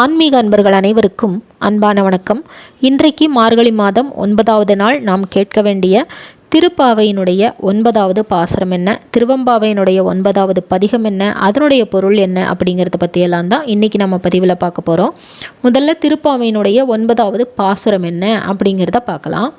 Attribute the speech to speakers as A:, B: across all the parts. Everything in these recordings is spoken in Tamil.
A: ஆன்மீக அன்பர்கள் அனைவருக்கும் அன்பான வணக்கம். இன்றைக்கு மார்கழி மாதம் ஒன்பதாவது நாள் நாம் கேட்க வேண்டிய திருப்பாவையினுடைய ஒன்பதாவது பாசுரம் என்ன திருவம்பாவையினுடைய ஒன்பதாவது பதிகம் என்ன அதனுடைய பொருள் என்ன அப்படிங்கிறத பற்றியெல்லாம் தான் இன்றைக்கி நம்ம பதிவில் பார்க்க போகிறோம் முதல்ல திருப்பாவையினுடைய ஒன்பதாவது பாசுரம் என்ன அப்படிங்கிறத பார்க்கலாம்.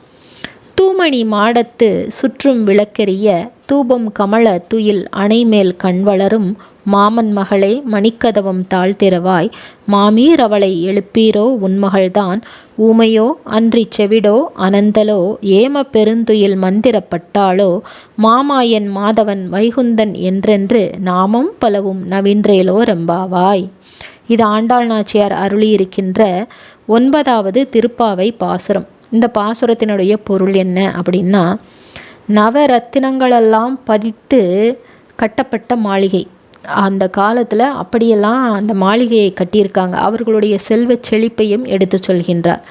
A: தூமணி மாடத்து சுற்றும் விளக்கெரிய தூபம் கமல துயில் அணைமேல் கண் வளரும் மாமன் மகளே மணிக்கதவம் தாழ்த்திரவாய் மாமீர் அவளை எழுப்பீரோ உன்மகள்தான் ஊமையோ அன்றி செவிடோ அனந்தலோ ஏம பெருந்துயில் மந்திரப்பட்டாளோ. மாமாயன் மாதவன் வைகுந்தன் என்றென்று நாமம் பலவும் நவின்றேலோ ரெம்பாவாய். இது ஆண்டாள் நாச்சியார் அருளியிருக்கின்ற ஒன்பதாவது திருப்பாவை பாசுரம். இந்த பாசுரத்தினுடைய பொருள் என்ன அப்படின்னா நவரத்தினங்களெல்லாம் பதித்து கட்டப்பட்ட மாளிகை. அந்த காலத்தில் அப்படியெல்லாம் அந்த மாளிகையை கட்டியிருக்காங்க. அவர்களுடைய செல்வ செழிப்பையும் எடுத்து சொல்கின்றார்.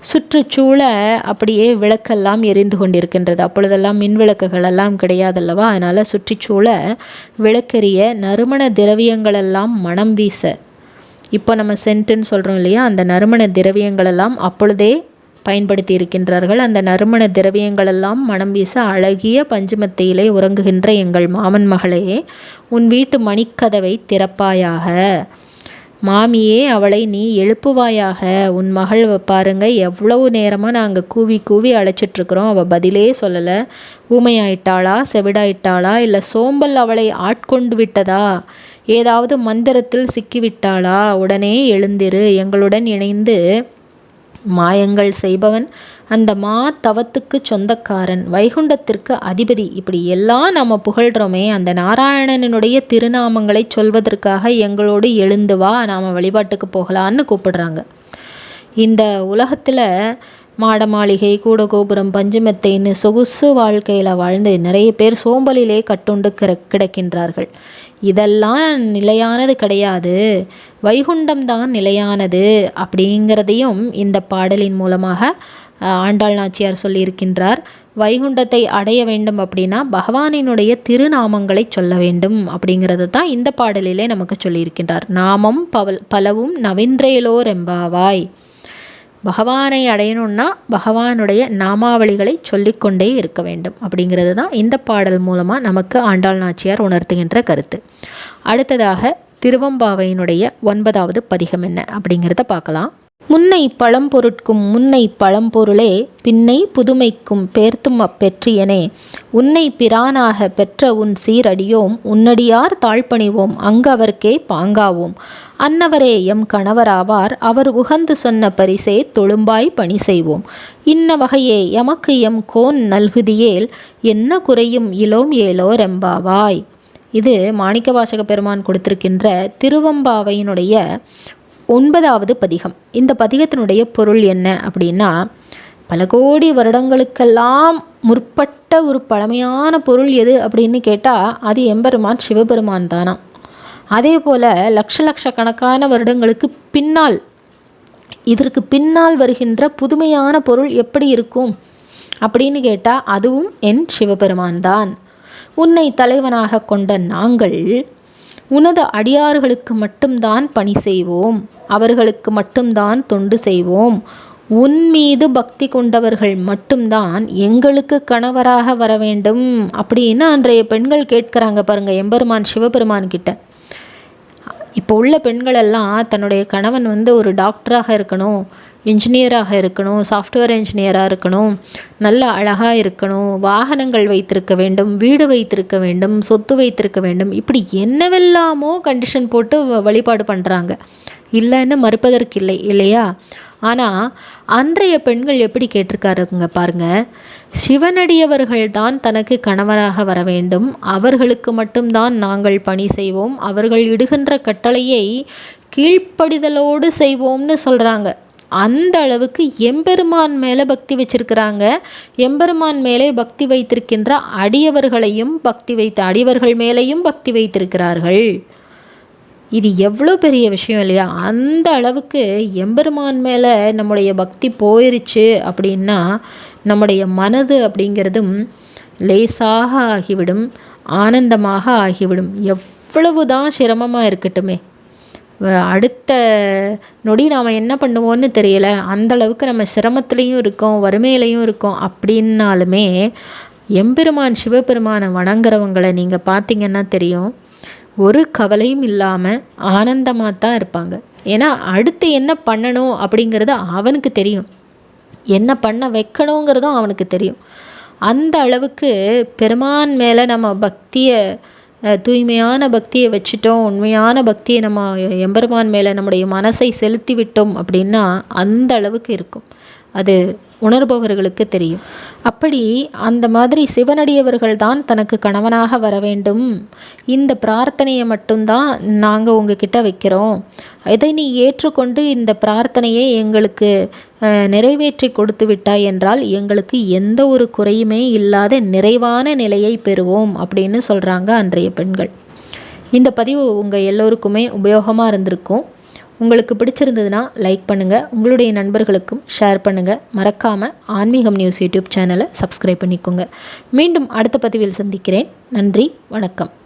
A: சுற்றுச்சூழ அப்படியே விளக்கெல்லாம் எரிந்து கொண்டிருக்கின்றது. அப்பொழுதெல்லாம் மின் விளக்குகள் எல்லாம் கிடையாதல்லவா? அதனால் சுற்றுச்சூழ விளக்கெரிய நறுமண திரவியங்களெல்லாம் மனம் வீச. இப்போ நம்ம சென்ட்டுன்னு சொல்கிறோம் இல்லையா? அந்த நறுமண திரவியங்களெல்லாம் அப்பொழுதே பயன்படுத்தி இருக்கின்றார்கள் அந்த நறுமண திரவியங்களெல்லாம் மனம் வீச அழகிய பஞ்சுமத்தையிலே உறங்குகின்ற எங்கள் மாமன் மகளே உன் வீட்டு மணிக்கதவை திறப்பாயாக. மாமியே அவளை நீ எழுப்புவாயாக. உன் மகள் பாருங்க எவ்வளவு நேரமாக நாங்கள் கூவி கூவி அழைச்சிட்ருக்குறோம். அவள் பதிலே சொல்லலை. ஊமையாயிட்டாளா செவிடாயிட்டாளா இல்லை சோம்பல் அவளை ஆட்கொண்டு விட்டதா? ஏதாவது மந்திரத்தில் சிக்கிவிட்டாளா? உடனே எழுந்திரு. எங்களுடன் இணைந்து மாயங்கள் செய்பவன் அந்த மா தவத்துக்கு சொந்தக்காரன் வைகுண்டத்திற்கு அதிபதி. இப்படி எல்லாம் நம்ம புகழ்கிறோமே அந்த நாராயணனுடைய திருநாமங்களை சொல்வதற்காக எங்களோடு எழுந்து வா நாம் வழிபாட்டுக்கு போகலான்னு கூப்பிடுறாங்க. இந்த உலகத்தில் மாட மாளிகை கூட கோபுரம் பஞ்சுமெத்தைன்னு சொகுசு வாழ்க்கையில் வாழ்ந்து நிறைய பேர் சோம்பலிலே கட்டுண்டு கிடக்கின்றார்கள். இதெல்லாம் நிலையானது கிடையாது. வைகுண்டம் தான் நிலையானது அப்படிங்கிறதையும் இந்த பாடலின் மூலமாக ஆண்டாள் நாச்சியார் சொல்லியிருக்கின்றார். வைகுண்டத்தை அடைய வேண்டும் அப்படின்னா பகவானினுடைய திருநாமங்களை சொல்ல வேண்டும் அப்படிங்கிறது தான் இந்த பாடலிலே நமக்கு சொல்லியிருக்கின்றார். நாமம் பவல் பலவும் நவின்றேலோர் எம்பாவாய் பகவானை அடையணும்னா பகவானுடைய நாமாவளிகளை சொல்லிக்கொண்டே இருக்க வேண்டும். அப்படிங்கிறது தான் இந்த பாடல் மூலமாக நமக்கு ஆண்டாள் நாச்சியார் உணர்த்துகின்ற கருத்து. அடுத்ததாக திருவம்பாவையினுடைய ஒன்பதாவது பதிகம் என்ன? அப்படிங்கிறத பார்க்கலாம். முன்னை பழம்பொருட்கும் முன்னை பழம்பொருளே பின்னை புதுமைக்கும் பேர்த்தும் அப்பெற்றியனே. உன்னை பிரானாக பெற்ற உன் சீரடியோம் உன்னடியார் தாழ்பணிவோம் அங்கவர்க்கே பாங்காவோம். அன்னவரே எம் கணவராவார் அவர் உகந்து சொன்ன பரிசே தொழும்பாய் பணி செய்வோம். இன்ன வகையே எமக்கு எம் கோன் நல்குதியேல் என்ன குறையும் இலோம் ஏலோ ரெம்பாவாய். இது மாணிக்கவாசக பெருமான் கொடுத்திருக்கின்ற திருவம்பாவையினுடைய ஒன்பதாவது பதிகம். இந்த பதிகத்தினுடைய பொருள் என்ன அப்படின்னா பல கோடி வருடங்களுக்கெல்லாம் முற்பட்ட ஒரு பழமையான பொருள் எது அப்படின்னு கேட்டால் அது எம்பெருமான் சிவபெருமான் தானா. அதே போல் லட்ச லட்சக்கணக்கான வருடங்களுக்கு பின்னால் இதற்கு பின்னால் வருகின்ற புதுமையான பொருள் எப்படி இருக்கும் அப்படின்னு கேட்டால் அதுவும் என் சிவபெருமான் தான். உன்னை தலைவனாக கொண்ட நாங்கள் உனது அடியார்களுக்கு மட்டும்தான் பணி செய்வோம். அவர்களுக்கு மட்டும்தான் தொண்டு செய்வோம். உன் மீது பக்தி கொண்டவர்கள் மட்டும்தான் எங்களுக்கு கணவராக வர வேண்டும் அப்படின்னு அன்றைய பெண்கள் கேட்குறாங்க பாருங்க எம்பெருமான் சிவபெருமான் கிட்ட. இப்போ உள்ள பெண்களெல்லாம் தன்னுடைய கணவன் வந்து ஒரு டாக்டராக இருக்கணும். இன்ஜினியராக இருக்கணும் சாஃப்ட்வேர் இன்ஜினியராக இருக்கணும் நல்ல அழகாக இருக்கணும் வாகனங்கள் வைத்திருக்க வேண்டும் வீடு வைத்திருக்க வேண்டும் சொத்து வைத்திருக்க வேண்டும். இப்படி என்னவெல்லாமோ கண்டிஷன் போட்டு வழிபாடு பண்ணுறாங்க இல்லைன்னு மறுப்பதற்கு இல்லை இல்லையா? ஆனால் அன்றைய பெண்கள் எப்படி கேட்டிருக்காருங்க பாருங்க. சிவனடியவர்கள் தான் தனக்கு கணவராக வர வேண்டும். அவர்களுக்கு மட்டும்தான் நாங்கள் பணி செய்வோம். அவர்கள் இடுகின்ற கட்டளையை கீழ்ப்படிதலோடு செய்வோம்னு சொல்கிறாங்க அந்த அளவுக்கு எம்பெருமான் மேலே பக்தி வச்சிருக்கிறாங்க. எம்பெருமான் மேலே பக்தி வைத்திருக்கின்ற அடியவர்களையும் பக்தி வைத்த அடியவர்கள் மேலேயும் பக்தி வைத்திருக்கிறார்கள். இது எவ்வளோ பெரிய விஷயம் இல்லையா? அந்த அளவுக்கு எம்பெருமான் மேலே நம்முடைய பக்தி போயிருச்சு அப்படின்னா நம்முடைய மனது அப்படிங்கிறதும் லேசாக ஆகிவிடும் ஆனந்தமாக ஆகிவிடும். எவ்வளவு தான் சிரமமாக இருக்கட்டுமே. அடுத்த நொடி நாம் என்ன பண்ணுவோன்னு தெரியல. அந்த அளவுக்கு நம்ம சிரமத்துலேயும் இருக்கோம் வறுமையிலையும் இருக்கோம். அப்படின்னாலுமே எம்பெருமான் சிவபெருமானை வணங்குறவங்களை நீங்கள் பார்த்தீங்கன்னா தெரியும். ஒரு கவலையும் இல்லாமல் ஆனந்தமாக தான் இருப்பாங்க. ஏன்னா அடுத்து என்ன பண்ணணும் அப்படிங்கிறது அவனுக்கு தெரியும். என்ன பண்ண வைக்கணுங்கிறதும் அவனுக்கு தெரியும். அந்த அளவுக்கு பெருமான் மேலே நம்ம பக்தியை தூய்மையான பக்தியை வச்சுட்டோம் உண்மையான பக்தியை நம்ம எம்பெருமான் மேலே நம்முடைய மனசை செலுத்தி விட்டோம் அப்படின்னா அந்த அளவுக்கு இருக்கும். அது உணர்பவர்களுக்கு தெரியும். அப்படி அந்த மாதிரி சிவனடியவர்கள் தான் தனக்கு கணவனாக வர வேண்டும். இந்த பிரார்த்தனையை மட்டும்தான் நாங்கள் உங்ககிட்ட வைக்கிறோம். இதை நீ ஏற்றுக்கொண்டு இந்த பிரார்த்தனையை எங்களுக்கு நிறைவேற்றி கொடுத்து விட்டாய் என்றால் எங்களுக்கு எந்த ஒரு குறையுமே இல்லாத நிறைவான நிலையை பெறுவோம் அப்படின்னு சொல்கிறாங்க அன்றைய பெண்கள். இந்த பதிவு உங்கள் எல்லோருக்குமே உபயோகமாக இருந்திருக்கும். உங்களுக்கு பிடிச்சிருந்ததுன்னா லைக் பண்ணுங்கள் உங்களுடைய நண்பர்களுக்கும் ஷேர் பண்ணுங்கள் மறக்காமல் ஆன்மீகம் நியூஸ் யூடியூப் சேனலை சப்ஸ்கிரைப் பண்ணிக்கோங்க. மீண்டும் அடுத்த பதிவில் சந்திக்கிறேன். நன்றி வணக்கம்.